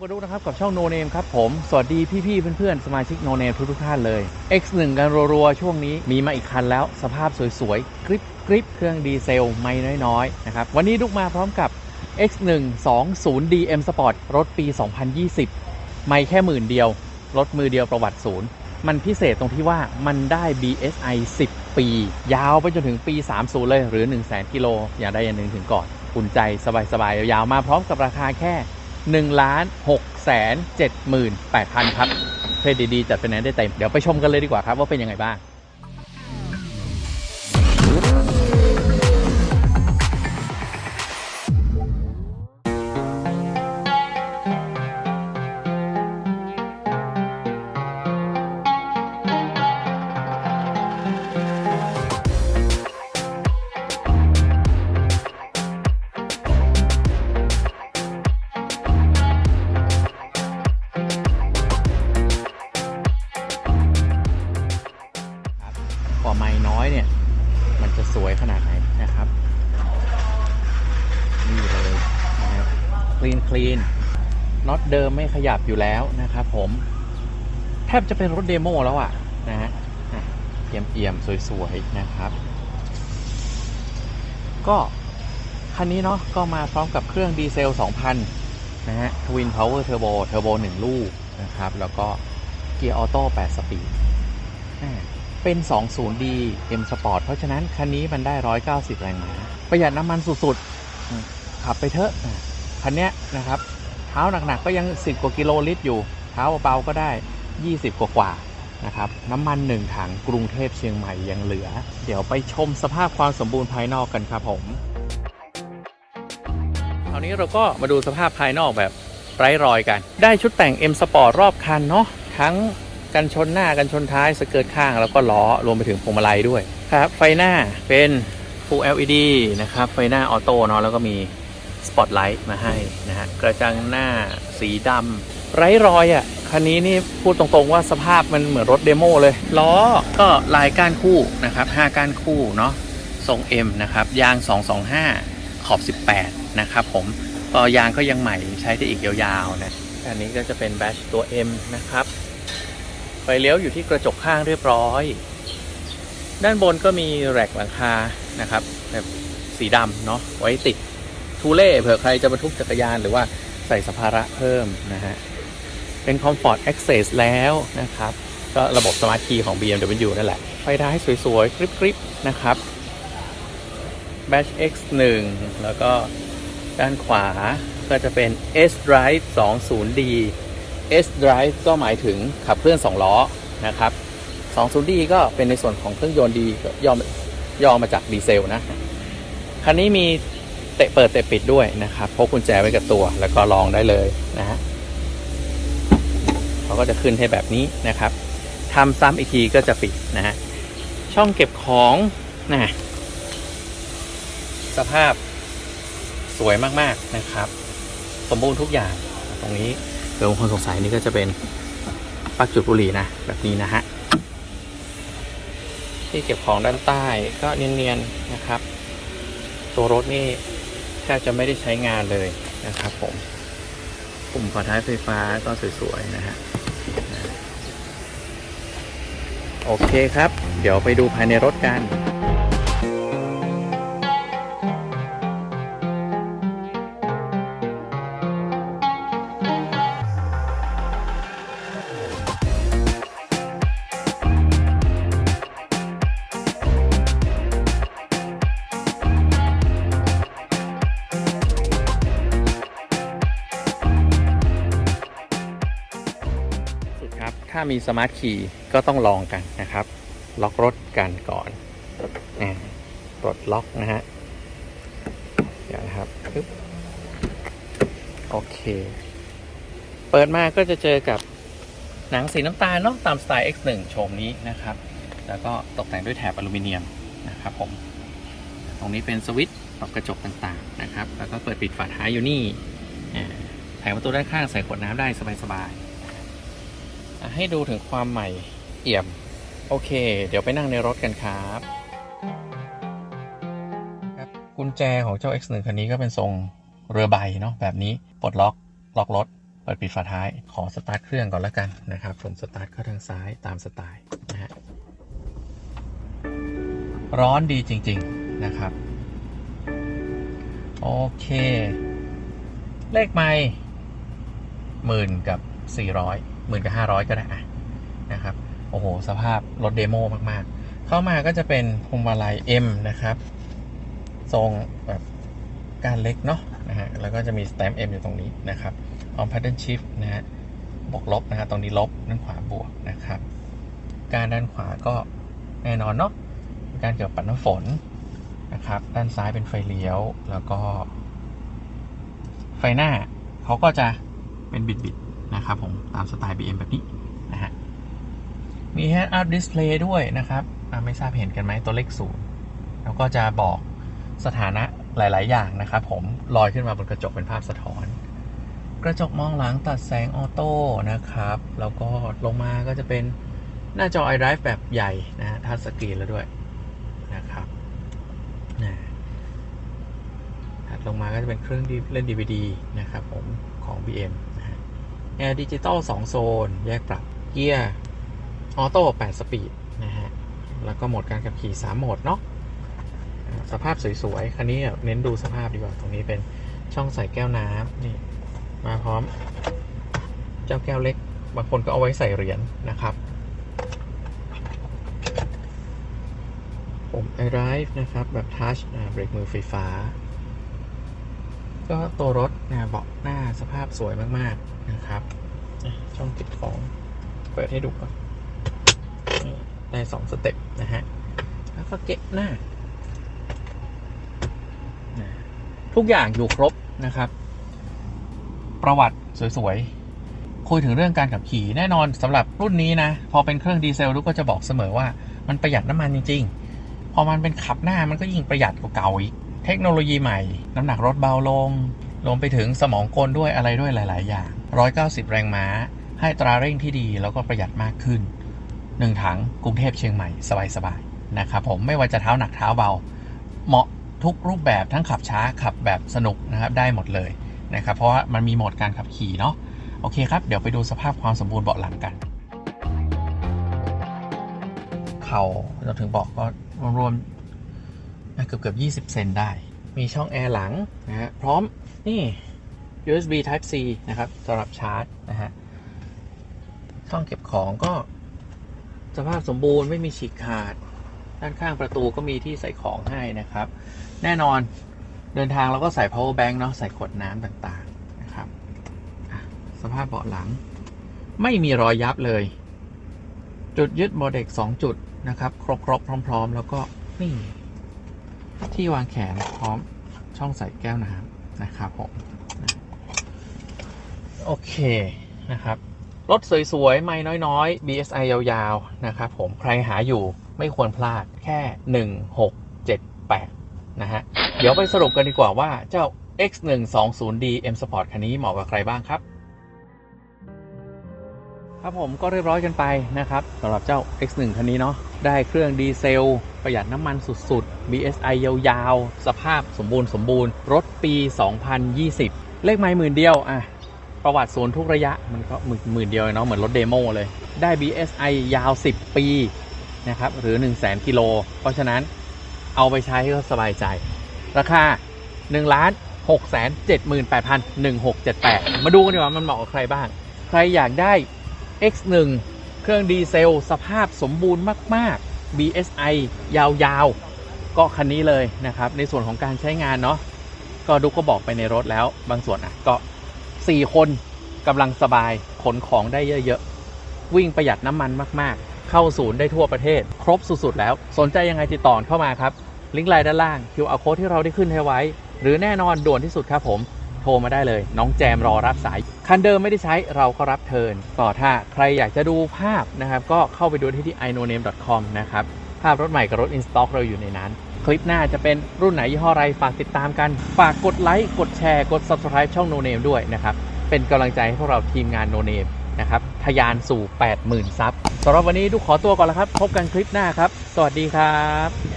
กันดูนะครับกับช่อง No Name ครับผม สวัสดีพี่ๆเพื่อนๆ สมาชิก No Name ทุกๆท่านเลย X1 กันรัวๆ ช่วงนี้มีมาอีกคันแล้วสภาพสวยๆ กริบกริบเครื่องดีเซลไม่น้อยๆ นะครับ วันนี้ลุกมาพร้อมกับ X1 20 DM Sport รถปี 2020 ไม่แค่หมื่นเดียว รถมือเดียวประวัติศูนย์มันพิเศษตรงที่ว่ามันได้ BSI 10 ปี ยาวไปจนถึงปี 30 เลย หรือ 1 0 0 0 0 0กิโล อย่างใดอย่างหนึ่งถึงก่อนอุ่นใจสบายๆ ยาวๆมาพร้อมกับราคาแค่ 1ล้าน6แสน7หมื่น8พันครับ เครดิตดีจัดไฟแนนซ์ได้เต็ม เดี๋ยวไปชมกันเลยดีกว่าครับว่าเป็นยังไงบ้าง เดิมไม่ขยับอยู่แล้วนะครับผม แทบจะเป็นรถเดโมแล้วอะนะฮะอะเอี่ยมๆสวยๆนะครับ ก็คันนี้เนาะก็มาพร้อมกับเครื่องดีเซล 2,000 นะฮะทวินพาวเวอร์เทอร์โบเทอร์โบ1ลูกนะครับ แล้วก็เกียร์ออโต้8สปีดอ่าเป็น 20D M Sport เพราะฉะนั้น คันนี้มันได้ 190 แรงม้าประหยัดน้ำมันสุดๆ ขับไปเถอะ คันเนี้ยนะครับ ท้าหนักๆก็ยัง 10 กว่ากิโลลิตรอยู่ เท้าเบาๆก็ได้ 20 กว่าๆนะครับ น้ำมัน 1 ถังกรุงเทพเชียงใหม่ยังเหลือ เดี๋ยวไปชมสภาพความสมบูรณ์ภายนอกกันครับผมคราวนี้เราก็มาดูสภาพภายนอกแบบไร้รอยกัน ได้ชุดแต่ง M Sport รอบคันเนาะทั้งกันชนหน้ากันชนท้ายสเกิร์ตข้างแล้วก็ล้อรวมไปถึงพวงมาลัยด้วยครับ ไฟหน้าเป็น Full LED นะครับ ไฟหน้าออโต้เนาะแล้วก็มี สปอตไลท์มาให้นะฮะกระจังหน้าสีดำไร้รอยอะ่ะคันนี้นี่พูดตรงๆว่าสภาพมันเหมือนรถเดโมเลยล้อก็ลายก้านคู่นะครับ5ก้านคู่เนาะทรง M นะครับยาง 225 ขอบ 18 นะครับผมก็ยางก็ยังใหม่ใช้ได้อีกยาวๆนะอันนี้ก็จะเป็นแบชตัว M นะครับไฟเลี้ยวอยู่ที่กระจกข้างเรียบร้อย ด้านบนก็มีแรกหลังคานะครับแบบสีดำเนาะไว้ติด ทูเล่เผื่อใครจะบรรทุกจักรยานหรือว่าใส่สัมภาระเพิ่มนะฮะ เป็น Comfort Access แล้วนะครับ ก็ระบบสมาร์ทคีย์ของ BMW นั่นแหละ ไฟท้ายสวยๆ กริบๆ นะครับ Batch X1 แล้วก็ด้านขวาก็จะเป็น S Drive 20D S Drive ก็หมายถึงขับเคลื่อน 2 ล้อนะครับ 20D ก็เป็นในส่วนของเครื่องยนต์ดีก็ย่อมย่อมาจากดีเซลนะ คันนี้มี เตะเปิดเตะปิดด้วยนะครับพกกุญแจไว้กับตัวแล้วก็ลองได้เลยนะฮะเขาก็จะขึ้นให้แบบนี้นะครับทำซ้ำอีกทีก็จะปิดนะฮะช่องเก็บของนะสภาพสวยมากๆนะครับ สมบูรณ์ทุกอย่างตรงนี้เดี๋ยวบางคนสงสัยนี่ก็จะเป็นปักจุดบุหรี่นะแบบนี้นะฮะที่เก็บของด้านใต้ก็เนียนๆนะครับ ตัวรถนี่ แทบจะไม่ได้ใช้งานเลยนะครับผมปุ่มฝาท้ายไฟฟ้าก็สวยๆนะฮะโอเคครับ เดี๋ยวไปดูภายในรถกัน ถ้ามีสมาร์ทคีย์ก็ต้องลองกันนะครับ ล็อกรถกันก่อนอ่าปลดล็อกนะฮะเดี๋ยวนะครับปึ๊บโอเค เปิดมาก็จะเจอกับหนังสีน้ำตาลเนาะตามสไตล์ X1 โฉมนี้นะครับ แล้วก็ตกแต่งด้วยแถบอลูมิเนียมนะครับผม ตรงนี้เป็นสวิตช์ปรับกระจกต่างๆนะครับ แล้วก็เปิดปิดฝาท้ายอยู่นี่แผงประตูด้านข้างใส่ขวดน้ำได้สบายๆ ให้ดูถึงความใหม่เอี่ยม โอเค เดี๋ยวไปนั่งในรถกันครับครับกุญแจของเจ้า X1 คันนี้ก็เป็นทรงเรือใบเนาะแบบนี้ปลดล็อกล็อกรถเปิดปิดฝาท้าย ขอสตาร์ทเครื่องก่อนแล้วกันนะครับผมสตาร์ทเข้าทางซ้ายตามสไตล์นะฮะร้อนดีจริง ๆนะครับ โอเค เลขไม่หมื่นกับสี่ร้อย หมื่นกับห้าร้อยก็ได้อะนะครับ โอ้โห สภาพรถเดโมมากๆ เข้ามาก็จะเป็นพวงมาลัย M นะครับ ทรงแบบการเล็กเนาะนะฮะ แล้วก็จะมีสแตมป์ M อยู่ตรงนี้นะครับพร้อม pattern shift นะฮะ บวกลบนะฮะ ตรงนี้ลบ ด้านขวาบวกนะครับ การด้านขวาก็แน่นอนเนาะการเกี่ยวกับปัดน้ำฝนนะครับ ด้านซ้ายเป็นไฟเลี้ยว แล้วก็ ไฟหน้าเขาก็จะเป็นบิด นะครับผมตามสไตล์ BM แบบนี้นะฮะมี Head Up Display ด้วยนะครับไม่ทราบเห็นกันไหมตัวเลขศูนย์แล้วก็จะบอกสถานะหลาย ๆ อย่างนะครับผมลอยขึ้นมาบนกระจกเป็นภาพสะท้อน กระจกมองหลังตัดแสงออโต้นะครับ แล้วก็ลงมาก็จะเป็นหน้าจอ iDrive แบบใหญ่นะฮะทัชสกรีนแล้วด้วยนะครับนะถัดลงมาก็จะเป็นเครื่องเล่น DVD นะครับผมของ BM แอร์ดิจิตอล2โซน แยกปรับเกียร์ออโต้8สปีดนะฮะ แล้วก็โหมดการขับขี่ 3 โหมดเนาะสภาพสวยๆ คันนี้เน้นดูสภาพดีกว่า ตรงนี้เป็นช่องใส่แก้วน้ำนี่ มาพร้อม เจ้าแก้วเล็ก บางคนก็เอาไว้ใส่เหรียญนะครับผมไอไรฟ์นะครับ แบบทัชเบรกมือไฟฟ้า ก็ตัวรถนะเบาะหน้าสภาพสวยมากๆนะครับ ช่องเก็บของ เปิดให้ดูก่อนนี่ได้สองสเต็ปนะฮะ แล้วก็เก็บหน้า ทุกอย่างอยู่ครบนะครับ ประวัติสวยๆ คุยถึงเรื่องการขับขี่แน่นอนสำหรับรุ่นนี้นะ พอเป็นเครื่องดีเซลทุกก็จะบอกเสมอว่ามันประหยัดน้ำมันจริง ๆ พอมันเป็นขับหน้ามันก็ยิ่งประหยัดกว่าเก่าอีก เทคโนโลยีใหม่ น้ำหนักรถเบาลง รวมไปถึงสมองกลด้วยอะไรด้วยหลาย ๆ อย่าง 190 แรงม้า ให้ตราเร่งที่ดีแล้วก็ประหยัดมากขึ้นหนึ่งถังกรุงเทพเชียงใหม่สบาย ๆ นะครับผมไม่ว่าจะเท้าหนักเท้าเบา เหมาะทุกรูปแบบทั้งขับช้าขับแบบสนุกนะครับได้หมดเลยนะครับเพราะว่ามันมีโหมดการขับขี่เนาะโอเคครับ เดี๋ยวไปดูสภาพความสมบูรณ์เบาะหลังกัน เข่าเราถึงบอกก็รวมๆ เกือบเกือบ20 เซนได้ มีช่องแอร์หลังนะฮะพร้อมนี่ USB Type C นะครับสำหรับชาร์จนะฮะช่องเก็บของก็ สภาพสมบูรณ์ไม่มีฉีกขาด ด้านข้างประตูก็มีที่ใส่ของให้นะครับ แน่นอนเดินทางเราก็ใส่ power bank เนาะใส่ขวดน้ำต่างๆนะครับสภาพเบาะหลัง ไม่มีรอยยับเลย จุดยึดโมเด็ก2จุดนะครับ ครบๆพร้อม ๆ แล้วก็นี่ ที่วางแขนพร้อมช่องใส่แก้วน้ำนะครับผมโอเคนะครับ รถสวยๆ ไม่น้อยๆ BSI ยาวๆ นะครับผมใครหาอยู่ไม่ควรพลาดแค่ 1678 นะฮะ เดี๋ยวไปสรุปกันดีกว่าว่าเจ้า X120D M Sport คันนี้เหมาะกับใครบ้างครับ ครับผมก็เรียบร้อยกันไปนะครับสำหรับเจ้า X1 คันนี้เนาะได้เครื่องดีเซล ประหยัดน้ำมันสุดๆ BSI ยาวๆ สภาพสมบูรณ์สมบูรณ์ รถปี 2020 เลขไม่หมื่นเดียวอะประวัติศูนทุกระยะมันก็หมื่นหมื่นเดียวเนาะเหมือนรถเดโมเลย ได้ BSI ยาว 10 ปีนะครับหรือ 1 0 0 0 0 0กิโลเพราะฉะนั้นเอาไปใช้ก็สบายใจ ราคา1ล้าน6 7 8 1 6 7 8 มาดูกันดีกว่ามันเหมาะกับใครบ้าง ใครอยากได้ X1 เครื่องดีเซล สภาพสมบูรณ์มาก ๆ BSI ยาวๆ ก็คันนี้เลยนะครับ ในส่วนของการใช้งานเนาะก็ดุกก็บอกไปในรถแล้ว บางส่วนอะก็ 4 คนกำลังสบายขนของได้เยอะ ๆ วิ่งประหยัดน้ำมันมาก ๆ เข้าศูนย์ได้ทั่วประเทศ ครบสุด ๆ แล้ว สนใจยังไงติดต่อเข้ามาครับ ลิงก์ไลน์ด้านล่าง QR code ที่เราได้ขึ้นให้ไว้ หรือแน่นอนด่วนที่สุดครับผม ทรมาได้เลย น้องแจมรอรับสาย คันเดิมไม่ได้ใช้เราก็รับเทิร์นต่อถ้าใครอยากจะดูภาพนะครับ ก็เข้าไปดูที่ที่ inoname.com นะครับ ภาพรถใหม่กับรถ in stock เราอยู่ในนั้น คลิปหน้าจะเป็นรุ่นไหนยี่ห้ออะไรฝากติดตามกัน ฝากกดไลค์กดแชร์กด subscribe ช่อง No Name ด้วยนะครับ เป็นกำลังใจให้พวกเราทีมงาน No Name นะครับทะยานสู่ 80,000ซับสำหรับวันนี้ทุกขอตัวก่อนแล้วครับ พบกันคลิปหน้าครับ สวัสดีครับ